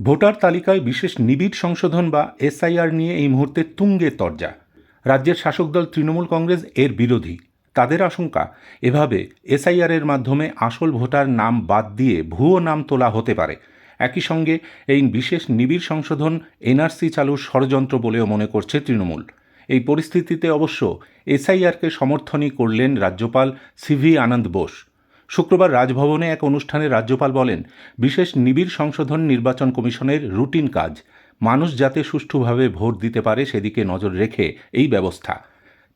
Voter তালিকায় বিশেষ নিবিড় সংশোধন বা এসআইআর নিয়ে এই মুহূর্তে তুঙ্গে তরজা। রাজ্যের শাসক দল তৃণমূল কংগ্রেস এর বিরোধী। তাদের আশঙ্কা, এভাবে এসআইআর এর মাধ্যমে আসল ভোটার নাম বাদ দিয়ে ভুয়ো নাম তোলা হতে পারে। একই সঙ্গে এই বিশেষ নিবিড় সংশোধন এনআরসি চালুর ষড়যন্ত্র বলেও মনে করছে তৃণমূল। এই পরিস্থিতিতে অবশ্য এসআইআরকে সমর্থনই করলেন রাজ্যপাল সিভি আনন্দ বোস। শুক্রবার রাজভবনে এক অনুষ্ঠানে রাজ্যপাল বলেন, বিশেষ নিবিড় সংশোধন নির্বাচন কমিশনের রুটিন কাজ। মানুষ যাতে সুষ্ঠুভাবে ভোট দিতে পারে সেদিকে নজর রেখে এই ব্যবস্থা।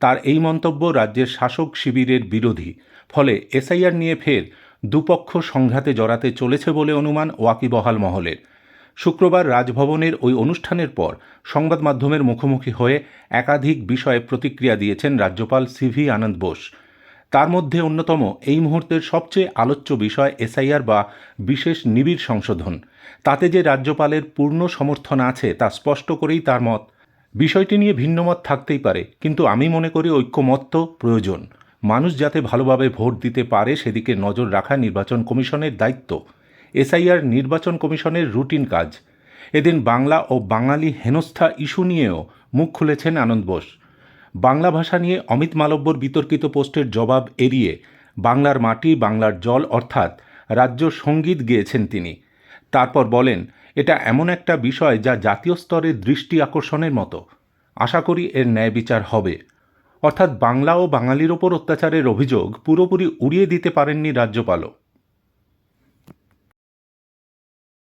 তার এই মন্তব্য রাজ্যের শাসক শিবিরের বিরোধী। ফলে এসআইআর নিয়ে ফের দুপক্ষ সংঘাতে জড়াতে চলেছে বলে অনুমান ওয়াকিবহাল মহলের। শুক্রবার রাজভবনের ওই অনুষ্ঠানের পর সংবাদ মাধ্যমের মুখোমুখি হয়ে একাধিক বিষয়ে প্রতিক্রিয়া দিয়েছেন রাজ্যপাল সিভি আনন্দ বোস। তার মধ্যে অন্যতম এই মুহূর্তের সবচেয়ে আলোচ্য বিষয় এসআইআর বা বিশেষ নিবিড় সংশোধন। তাতে যে রাজ্যপালের পূর্ণ সমর্থন আছে তা স্পষ্ট করেই তার মত। বিষয়টি নিয়ে ভিন্নমত থাকতেই পারে, কিন্তু আমি মনে করি ঐক্যমত্য প্রয়োজন। মানুষ যাতে ভালোভাবে ভোট দিতে পারে সেদিকে নজর রাখা নির্বাচন কমিশনের দায়িত্ব। এসআইআর নির্বাচন কমিশনের রুটিন কাজ। এদিন বাংলা ও বাঙালি হেনস্থা ইস্যু নিয়েও মুখ খুলেছেন আনন্দ বোস। বাংলা ভাষা নিয়ে অমিত মালব্যর বিতর্কিত পোস্টের জবাব এড়িয়ে বাংলার মাটি, বাংলার জল অর্থাৎ রাজ্য সংগীত গেয়েছেন তিনি। তারপর বলেন, এটা এমন একটা বিষয় যা জাতীয় স্তরে দৃষ্টি আকর্ষণের মতো। আশা করি এর ন্যায় বিচার হবে। অর্থাৎ বাংলা ও বাঙালির ওপর অত্যাচারের অভিযোগ পুরোপুরি উড়িয়ে দিতে পারেননি রাজ্যপালও।